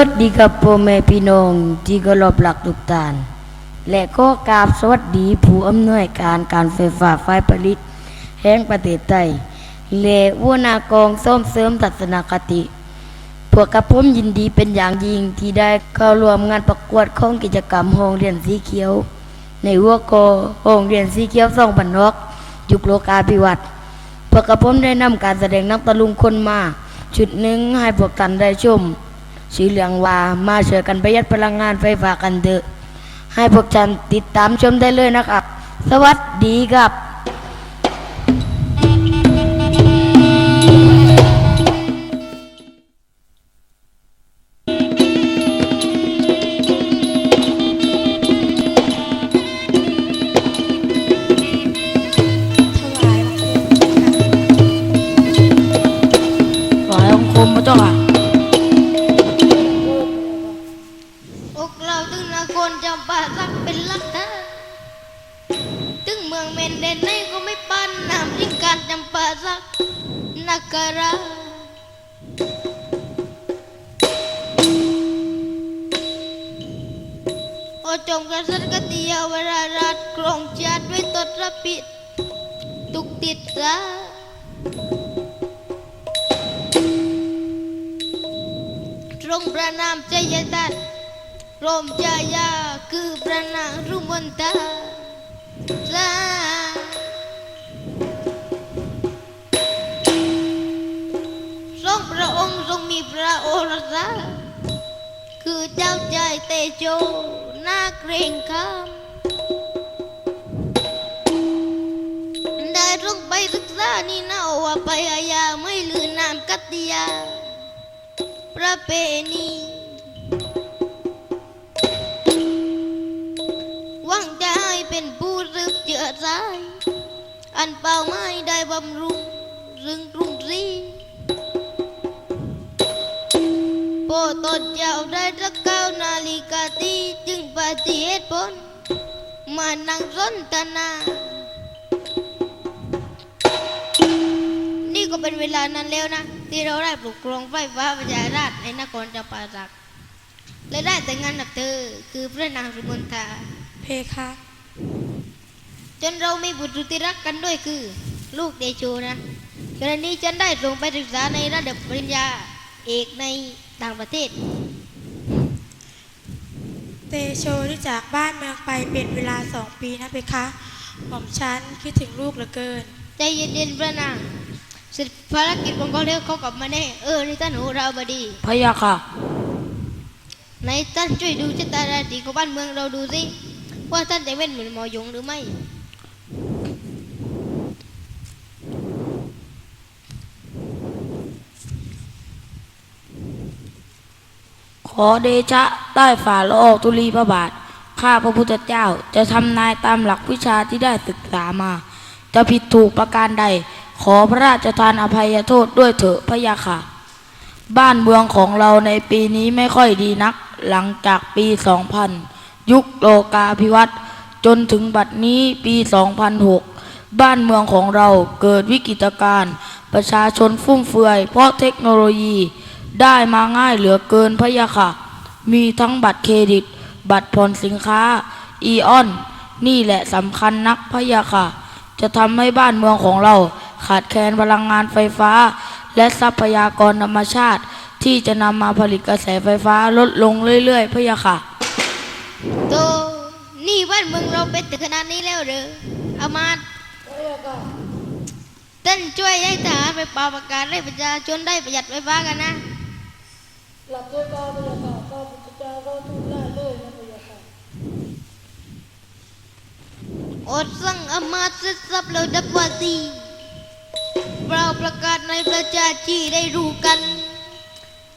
สวัสดีครับพ่อแม่พี่น้องที่เคารพรักทุกท่าน และก็กราบสวัสดีผู้อำนวยการการไฟฟ้าฝ่ายผลิต แห่งประเทศไทยและหัวนากองส่งเสริมทัศนาคติพวกกับผมยินดีเป็นอย่างยิ่งที่ได้เข้าร่วมงานประกวดของกิจกรรมโรงเรียนสีเขียว ในหัวกอโรงเรียนสีเขียวส่องบันนอกยุคโลกาภิวัตน์พวกกับผมได้นำการแสดงนักตะลุงคนมา ชุดหนึ่งให้พวกท่านได้ชม ชื่อเรื่องว่ามาช่วยกันประหยัดพลังงานไฟฟ้ากันเถอะ ให้พวกท่านติดตามชมได้เลยนะครับ สวัสดีครับถวา นักการาโอจงกระสันกติยาวราราชกรองชาติด้วยตดระปิด ตุกติดสาตรงประนามใจยตัดรมจายาคือพระนางรุมนตาสา เจ้าใจเตโชนาเกรงคำได้ทรงไปศึกษานี่นาว่าไปอาญาไม่ลือนามกัตยา ประเพณีหวังจะให้เป็นผู้รึกเจือสายอันเป่าไม้ได้บำรุงรึงกรุงรี โปรดตนเจ้าได้สักเก้านาฬิกาตีจึงปฏิเหตุผลมานั่งสนทนา นี่ก็เป็นเวลานั้นแล้วนะ ที่เราได้ปลุกกรองไฟฟ้าประชาราชในนครจำปาสักและได้แต่งงานกับเธอคือพระนางสุมนทาเพคะจนเรามีบุตรสุดที่รักกันด้วยคือ ลูกเดโชนะกรณีฉันได้ส่งไปศึกษาในระดับปริญญาเอกใน ต่างประเทศ เตโชที่จากบ้านเมืองไปเป็นเวลาสองปีนะเพคะหม่อมฉันคิดถึงลูกเหลือเกิน ใจเย็นๆพระนางเสร็จภารกิจของเขาแล้วเขากลับมาแน่เออ นี่ท่านโหราบดีพระยาค่ะ ในท่านช่วยดูชะตาราศีของบ้านเมืองเราดูสิว่าท่านจะเป็นเหมือนหมอยงหรือไม่ อเดชะใต้ฝ่าละอองตุลีพระบาท ข้าพระพุทธเจ้าจะทำนายตามหลักวิชาที่ได้ศึกษามา จะผิดถูกประการใด ขอพระราชทานอภัยโทษด้วยเถอะพระยาค่ะ บ้านเมืองของเราในปีนี้ไม่ค่อยดีนัก หลังจากปี 2000 ยุคโลกาภิวัตน์จนถึงบัดนี้ปี 2006 บ้านเมืองของเราเกิดวิกฤตการณ์ประชาชนฟุ่มเฟือยเพราะเทคโนโลยี ได้มาง่ายเหลือเกินพะยะค่ะ มีทั้งบัตรเครดิต บัตรผ่อนสินค้า อีออน นี่แหละสำคัญนักพะยะค่ะ จะทำให้บ้านเมืองของเรา ขาดแคลนพลังงานไฟฟ้า และทรัพยากรธรรมชาติ ที่จะนำมาผลิตกระแสไฟฟ้าลดลงเรื่อยๆพะยะค่ะโตนี่บ้านเมืองเราเป็นถึงขนาดนี้แล้วเหรออามาตย์ท่านช่วยให้ทหารไปเป่าประกาศให้ประชาชนได้ประหยัดไฟฟ้ากันนะ หลับด้วยกาพระยาค่ะข้าพุทธเจ้าก็ทูลได้เลยนะพระยาค่ะอดสั่งอามาตย์เสร็จสับแล้วดับวาสีเปล่าประกาศในประชาชีได้รู้กัน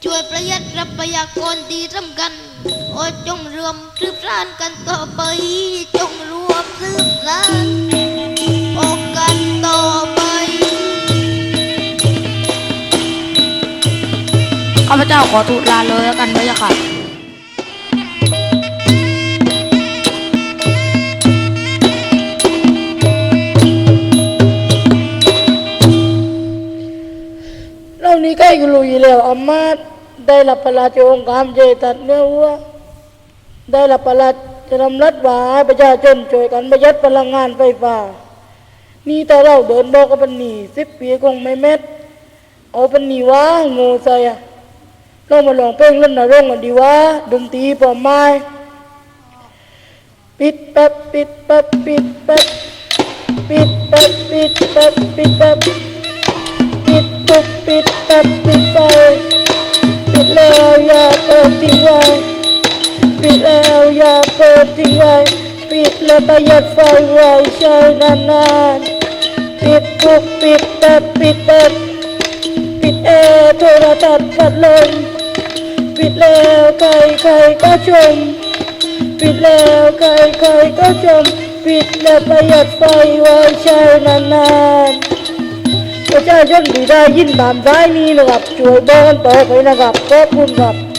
ช่วยประหยัดทรัพยากรที่สำคัญโอดจงรวมสืบสานกันต่อไป จงรวมสืบสาน พเจ้าขอทูลลาเลยแล้วกันพะยะค่ะเรานี้ใกล้กันลุยแล้วอามาตได้รับพระราชโองการเจตัดเนื้อวัวได้รับพระราชดำรัสว่าให้ประชาชนช่วยกันประหยัดพลังงานไฟฟ้า นี่แต่เราเดินบอกกับปันนีสิบปีคงไม่เม็ด เอาปันนีว่าโง่ใส่อะ เรามาลองเพลงเล่นนรงกันดีว่าดนตรีพอมไม้ปิดแป๊บปิดแป๊บปิดแป๊บปิดแป๊บปิดแป๊บปิดแป๊บปิดตุกปิดแป๊บปิดไฟปิดแล้วอย่าเปิดทิ้งไว้ปิดแล้วอย่าเปิดทิ้งไว้ปิดแล้วประหยัดไฟไว้ใช้นานๆปิดตุกปิดแป๊บปิดแป๊บปิดแอร์โทรทัศน์พัดลม ปิดแล้วใครใครก็ชม ปิดแล้วใครใครก็ชม ปิดแล้วประหยัดไฟไว้ใช้นานๆประชาชนที่ได้ยินบามซ้ายนี้นะครับ ช่วยบอกกันต่อไปนะครับขอบคุณครับ